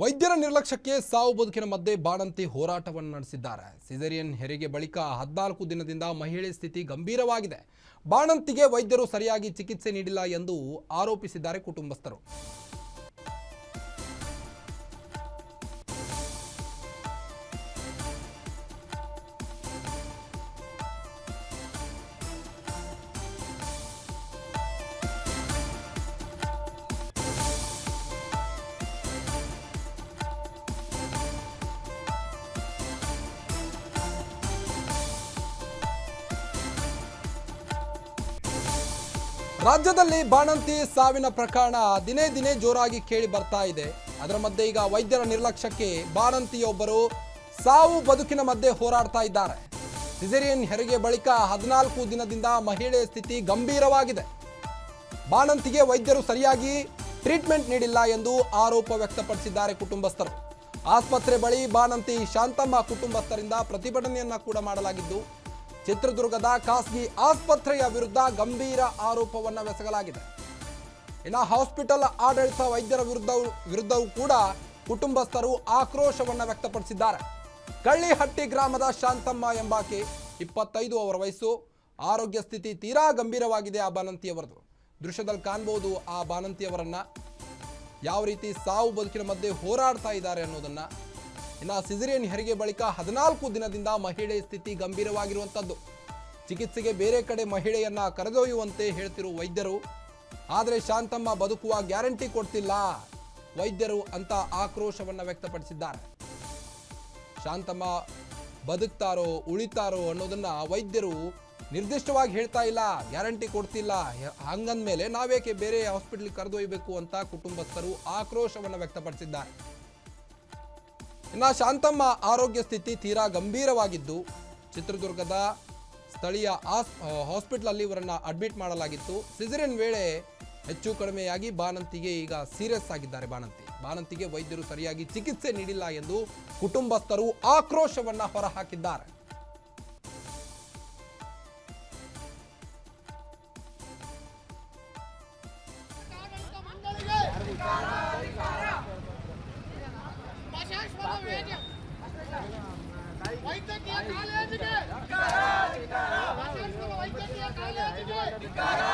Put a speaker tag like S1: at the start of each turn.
S1: ವೈದ್ಯರ ನಿರ್ಲಕ್ಷ್ಯಕ್ಕೆ ಸಾವು ಬದುಕಿನ ಮಧ್ಯೆ ಬಾಣಂತಿ ಹೋರಾಟವನ್ನು ನಡೆಸಿದ್ದಾರೆ. ಸಿಜರಿಯನ್ ಹೆರಿಗೆ ಬಳಿಕ ಹದಿನಾಲ್ಕು ದಿನದಿಂದ ಮಹಿಳೆ ಸ್ಥಿತಿ ಗಂಭೀರವಾಗಿದೆ. ಬಾಣಂತಿಗೆ ವೈದ್ಯರು ಸರಿಯಾಗಿ ಚಿಕಿತ್ಸೆ ನೀಡಿಲ್ಲ ಎಂದು ಆರೋಪಿಸಿದ್ದಾರೆ ಕುಟುಂಬಸ್ಥರು. ರಾಜ್ಯದಲ್ಲಿ ಬಾಣಂತಿ ಸಾವಿನ ಪ್ರಕರಣ ದಿನೇ ದಿನೇ ಜೋರಾಗಿ ಕೇಳಿ ಬರ್ತಾ ಇದೆ. ಅದರ ಮಧ್ಯೆ ಈಗ ವೈದ್ಯರ ನಿರ್ಲಕ್ಷ್ಯಕ್ಕೆ ಬಾಣಂತಿಯೊಬ್ಬರು ಸಾವು ಬದುಕಿನ ಮಧ್ಯೆ ಹೋರಾಡ್ತಾ ಇದ್ದಾರೆ. ಸಿಸೇರಿಯನ್ ಹೆರಿಗೆ ಬಳಿಕ ಹದಿನಾಲ್ಕು ದಿನದಿಂದ ಮಹಿಳೆಯ ಸ್ಥಿತಿ ಗಂಭೀರವಾಗಿದೆ. ಬಾಣಂತಿಗೆ ವೈದ್ಯರು ಸರಿಯಾಗಿ ಟ್ರೀಟ್ಮೆಂಟ್ ನೀಡಿಲ್ಲ ಎಂದು ಆರೋಪ ವ್ಯಕ್ತಪಡಿಸಿದ್ದಾರೆ ಕುಟುಂಬಸ್ಥರು. ಆಸ್ಪತ್ರೆ ಬಳಿ ಬಾಣಂತಿ ಶಾಂತಮ್ಮ ಕುಟುಂಬಸ್ಥರಿಂದ ಪ್ರತಿಭಟನೆಯನ್ನ ಕೂಡ ಮಾಡಲಾಗಿದ್ದು ಚಿತ್ರದುರ್ಗದ ಖಾಸಗಿ ಆಸ್ಪತ್ರೆಯ ವಿರುದ್ಧ ಗಂಭೀರ ಆರೋಪವನ್ನು ಎಸಗಲಾಗಿದೆ. ಇನ್ನು ಹಾಸ್ಪಿಟಲ್ ಆಡಳಿತ ವೈದ್ಯರ ವಿರುದ್ಧ ವಿರುದ್ಧವೂ ಕೂಡ ಕುಟುಂಬಸ್ಥರು ಆಕ್ರೋಶವನ್ನು ವ್ಯಕ್ತಪಡಿಸಿದ್ದಾರೆ. ಕಳ್ಳಿಹಟ್ಟಿ ಗ್ರಾಮದ ಶಾಂತಮ್ಮ ಎಂಬಾಕೆ ಇಪ್ಪತ್ತೈದು ಅವರ ವಯಸ್ಸು. ಆರೋಗ್ಯ ಸ್ಥಿತಿ ತೀರಾ ಗಂಭೀರವಾಗಿದೆ ಆ ಬಾನಂತಿಯವರದು ದೃಶ್ಯದಲ್ಲಿ ಕಾಣ್ಬೋದು ಆ ಬಾನಂತಿಯವರನ್ನು ಯಾವ ರೀತಿ ಸಾವು ಬದುಕಿನ ಮಧ್ಯೆ ಹೋರಾಡ್ತಾ ಇದ್ದಾರೆ ಅನ್ನೋದನ್ನ. ಇನ್ನು ಸಿಜರಿಯನ್ ಹೆರಿಗೆ ಬಳಿಕ ಹದಿನಾಲ್ಕು ದಿನದಿಂದ ಮಹಿಳೆ ಸ್ಥಿತಿ ಗಂಭೀರವಾಗಿರುವಂಥದ್ದು ಚಿಕಿತ್ಸೆಗೆ ಬೇರೆ ಕಡೆ ಮಹಿಳೆಯನ್ನ ಕರೆದೊಯ್ಯುವಂತೆ ಹೇಳ್ತಿರುವ ವೈದ್ಯರು. ಆದರೆ ಶಾಂತಮ್ಮ ಬದುಕುವ ಗ್ಯಾರಂಟಿ ಕೊಡ್ತಿಲ್ಲ ವೈದ್ಯರು ಅಂತ ಆಕ್ರೋಶವನ್ನು ವ್ಯಕ್ತಪಡಿಸಿದ್ದಾರೆ. ಶಾಂತಮ್ಮ ಬದುಕ್ತಾರೋ ಉಳಿತಾರೋ ಅನ್ನೋದನ್ನ ವೈದ್ಯರು ನಿರ್ದಿಷ್ಟವಾಗಿ ಹೇಳ್ತಾ ಇಲ್ಲ, ಗ್ಯಾರಂಟಿ ಕೊಡ್ತಿಲ್ಲ. ಹಂಗಂದ ಮೇಲೆ ನಾವೇಕೆ ಬೇರೆ ಹಾಸ್ಪಿಟ್ಲಿಗೆ ಕರೆದೊಯ್ಯಬೇಕು ಅಂತ ಕುಟುಂಬಸ್ಥರು ಆಕ್ರೋಶವನ್ನು ವ್ಯಕ್ತಪಡಿಸಿದ್ದಾರೆ. ಇನ್ನು ಶಾಂತಮ್ಮ ಆರೋಗ್ಯ ಸ್ಥಿತಿ ತೀರಾ ಗಂಭೀರವಾಗಿದ್ದು, ಚಿತ್ರದುರ್ಗದ ಸ್ಥಳೀಯ ಆಸ್ ಹಾಸ್ಪಿಟ್ಲಲ್ಲಿ ಇವರನ್ನ ಅಡ್ಮಿಟ್ ಮಾಡಲಾಗಿತ್ತು. ಸಿಸರಿನ್ ವೇಳೆ ಹೆಚ್ಚು ಕಡಿಮೆಯಾಗಿ ಬಾನಂತಿಗೆ ಈಗ ಸೀರಿಯಸ್ ಆಗಿದ್ದಾರೆ ಬಾನಂತಿ ಬಾನಂತಿಗೆ ವೈದ್ಯರು ಸರಿಯಾಗಿ ಚಿಕಿತ್ಸೆ ನೀಡಿಲ್ಲ ಎಂದು ಕುಟುಂಬಸ್ಥರು ಆಕ್ರೋಶವನ್ನ ಹೊರಹಾಕಿದ್ದಾರೆ.
S2: ಕಾಲೇಜಿಗೆ ಪ್ರಶಾಸನ ವೈದ್ಯಕೀಯ ಕಾಲೇಜಿಗೆ